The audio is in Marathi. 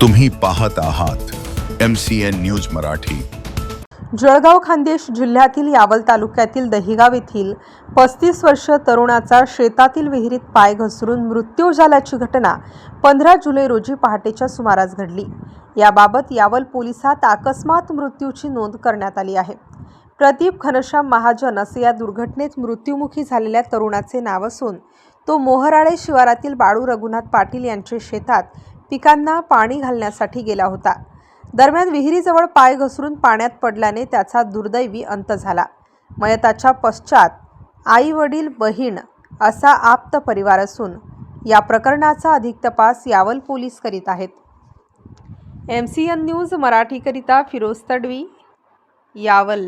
तुम्ही पाहत आहात M C N news Marathi. Jalgaon Khandesh जिल्ह्यातील यावल तालुक्यातील दहिगाव येथील पस्तीस वर्ष तरुणाचा शेतातील विहिरीत पाय घसरून मृत्यू झाल्याची घटना पंधरा जुलै रोजी पहाटेच्या सुमारास घडली. याबाबत यावल पोलिसात अकस्मात मृत्यूची नोंद करण्यात आली आहे. प्रदीप घनश्याम महाजन असे या दुर्घटनेत मृत्युमुखी झालेल्या तरुणाचे नाव असून तो मोहराळे शिवारातील बाळू रघुनाथ पाटील यांचे शेतात पिकांना पाणी घालण्यासाठी गेला होता. दरम्यान विहिरीजवळ पाय घसरून पाण्यात पडल्याने त्याचा दुर्दैवी अंत झाला. मयताच्या पश्चात आई वडील बहीण असा आप्त परिवार असून या प्रकरणाचा अधिक तपास यावल पोलीस करीत आहेत. एम सी एन न्यूज मराठीकरिता फिरोज तडवी यावल.